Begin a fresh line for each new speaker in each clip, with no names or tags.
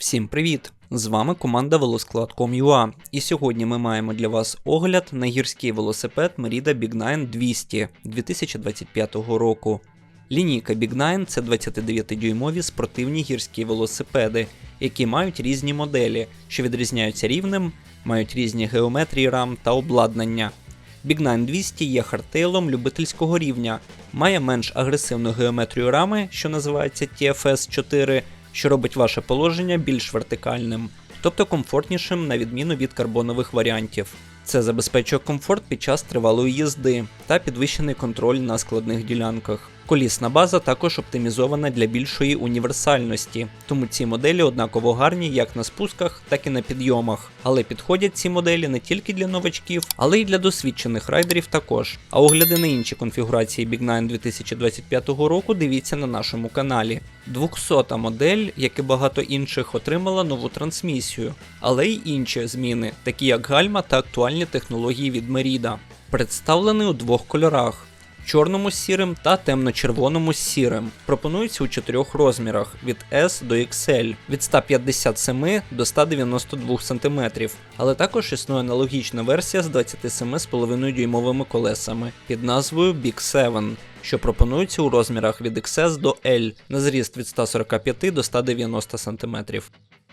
Всім привіт! З вами команда Велосклад.com.ua і сьогодні ми маємо для вас огляд на гірський велосипед Merida Big 9 200 2025 року. Лінійка Big 9 це 29-дюймові спортивні гірські велосипеди, які мають різні моделі, що відрізняються рівнем, мають різні геометрії рам та обладнання. Big 9 200 є хардтейлом любительського рівня, має менш агресивну геометрію рами, що називається TFS 4, що робить ваше положення більш вертикальним, тобто комфортнішим на відміну від карбонових варіантів. Це забезпечує комфорт під час тривалої їзди та підвищений контроль на складних ділянках. Колісна база також оптимізована для більшої універсальності, тому ці моделі однаково гарні як на спусках, так і на підйомах. Але підходять ці моделі не тільки для новачків, але й для досвідчених райдерів також. А огляди на інші конфігурації Big 9 2025 року дивіться на нашому каналі. 200 модель, як і багато інших, отримала нову трансмісію, але й інші зміни, такі як гальма та актуальні технології від Merida. Представлений у двох кольорах чорному з сірим та темно-червоному з сірим. Пропонується у чотирьох розмірах від S до XL, від 157 до 192 см, але також існує аналогічна версія з 27,5 дюймовими колесами під назвою Big 7. Що пропонується у розмірах від XS до L на зріст від 145 до 190 см.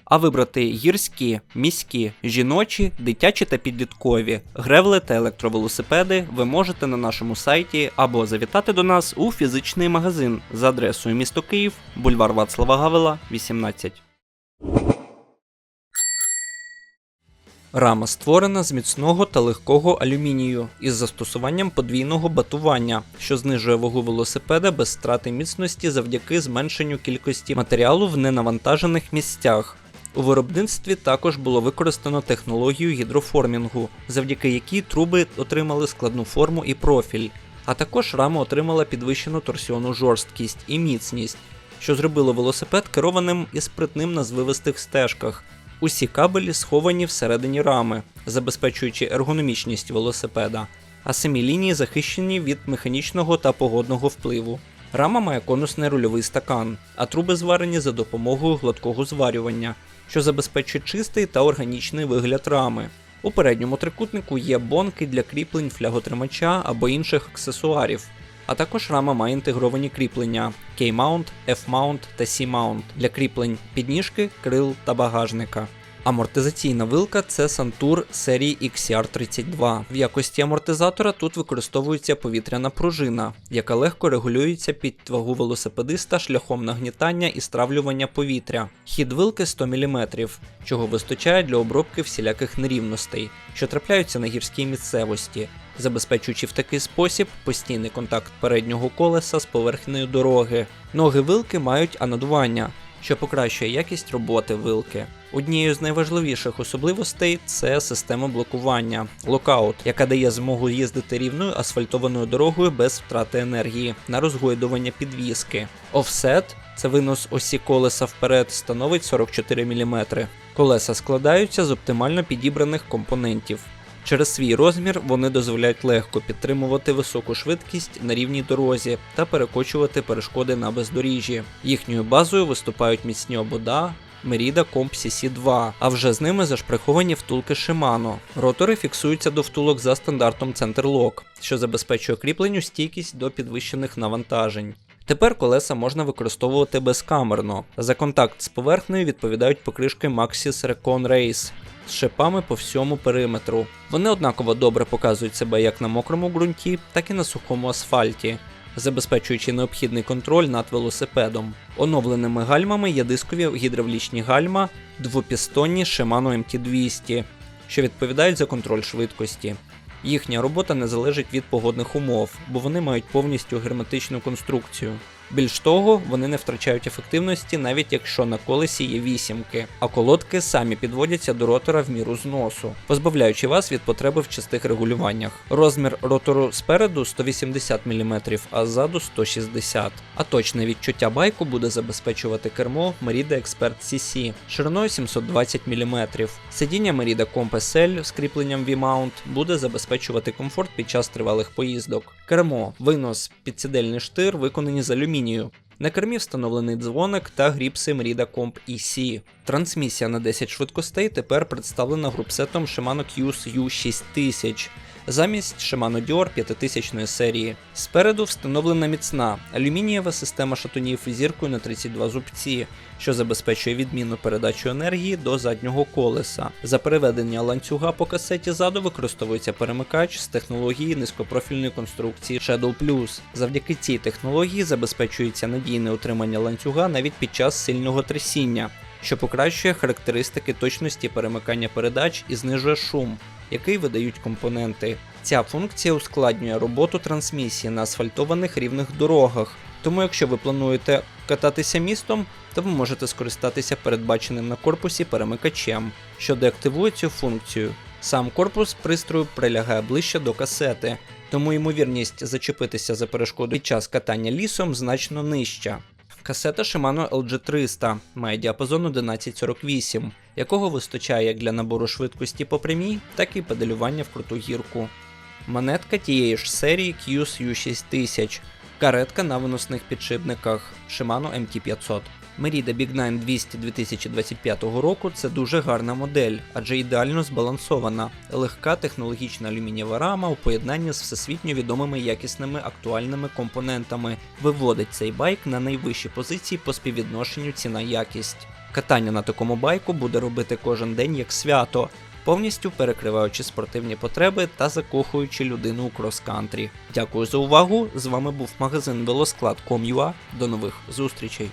А вибрати гірські, міські, жіночі, дитячі та підліткові, гревли та електровелосипеди ви можете на нашому сайті або завітати до нас у фізичний магазин за адресою місто Київ, бульвар Вацлава Гавела, 18. Рама створена з міцного та легкого алюмінію із застосуванням подвійного батування, що знижує вагу велосипеда без страти міцності завдяки зменшенню кількості матеріалу в ненавантажених місцях. У виробництві також було використано технологію гідроформінгу, завдяки якій труби отримали складну форму і профіль, а також рама отримала підвищену торсіону жорсткість і міцність, що зробило велосипед керованим і спритним на звивистих стежках. Усі кабелі сховані всередині рами, забезпечуючи ергономічність велосипеда, а самі лінії захищені від механічного та погодного впливу. Рама має конусний рульовий стакан, а труби зварені за допомогою гладкого зварювання, що забезпечує чистий та органічний вигляд рами. У передньому трикутнику є бонки для кріплень фляготримача або інших аксесуарів. А також рама має інтегровані кріплення K-mount, F-mount та C-mount для кріплень підніжки, крил та багажника. Амортизаційна вилка це Santur серії XR32. В якості амортизатора тут використовується повітряна пружина, яка легко регулюється під вагу велосипедиста шляхом нагнітання і стравлювання повітря. Хід вилки 100 мм, чого вистачає для обробки всіляких нерівностей, що трапляються на гірській місцевості, забезпечуючи в такий спосіб постійний контакт переднього колеса з поверхнею дороги. Ноги вилки мають анодування що покращує якість роботи вилки. Однією з найважливіших особливостей це система блокування локаут, яка дає змогу їздити рівною асфальтованою дорогою без втрати енергії на розгойдування підвіски. Офсет це винос осі колеса вперед, становить 44 мм. Колеса складаються з оптимально підібраних компонентів. Через свій розмір вони дозволяють легко підтримувати високу швидкість на рівній дорозі та перекочувати перешкоди на бездоріжжі. Їхньою базою виступають міцні обода. Merida Comp CC2, а вже з ними зашприховані втулки Shimano. Ротори фіксуються до втулок за стандартом Centerlock, що забезпечує кріпленню стійкість до підвищених навантажень. Тепер колеса можна використовувати безкамерно. За контакт з поверхнею відповідають покришки Maxxis Recon Race з шипами по всьому периметру. Вони однаково добре показують себе як на мокрому ґрунті, так і на сухому асфальті, забезпечуючи необхідний контроль над велосипедом. Оновленими гальмами є дискові гідравлічні гальма, двопістонні Shimano MT200, що відповідають за контроль швидкості. Їхня робота не залежить від погодних умов, бо вони мають повністю герметичну конструкцію. Більш того, вони не втрачають ефективності, навіть якщо на колесі є вісімки, а колодки самі підводяться до ротора в міру зносу, позбавляючи вас від потреби в частих регулюваннях. Розмір ротору спереду 180 мм, а ззаду 160 А точне відчуття байку буде забезпечувати кермо Merida Expert CC шириною 720 мм. Сидіння Merida Compass L з кріпленням V-mount буде забезпечувати комфорт під час тривалих поїздок. Кермо, винос, підсідельний штир виконані з алюмінію алюмінію. На кермі встановлений дзвоник та гріпси Merida Comp EC. Трансмісія на 10 швидкостей тепер представлена групсетом Shimano QS U6000 замість Shimano Dior 5000 серії. Спереду встановлена міцна алюмінієва система шатунів зіркою на 32 зубці, що забезпечує відмінну передачу енергії до заднього колеса. За переведення ланцюга по касеті ззаду використовується перемикач з технології низькопрофільної конструкції Shadow Plus. Завдяки цій технології забезпечується надійне утримання ланцюга навіть під час сильного трясіння, що покращує характеристики точності перемикання передач і знижує шум, який видають компоненти. Ця функція ускладнює роботу трансмісії на асфальтованих рівних дорогах. Тому, якщо ви плануєте кататися містом, то ви можете скористатися передбаченим на корпусі перемикачем, що деактивує цю функцію. Сам корпус пристрою прилягає ближче до касети, тому ймовірність зачепитися за перешкоду під час катання лісом значно нижча. Касета Shimano LG300 має діапазон 1148, якого вистачає як для набору швидкості по прямій, так і педалювання в круту гірку. Монетка тієї ж серії QS U6000, каретка на виносних підшипниках Shimano MT500. Merida Big 9 200 2025 року це дуже гарна модель, адже ідеально збалансована, легка технологічна алюмінієва рама у поєднанні з всесвітньо відомими якісними актуальними компонентами виводить цей байк на найвищі позиції по співвідношенню ціна-якість. Катання на такому байку буде робити кожен день як свято, повністю перекриваючи спортивні потреби та закохуючи людину у крос-кантрі. Дякую за увагу! З вами був магазин Велосклад.com.ua. До нових зустрічей!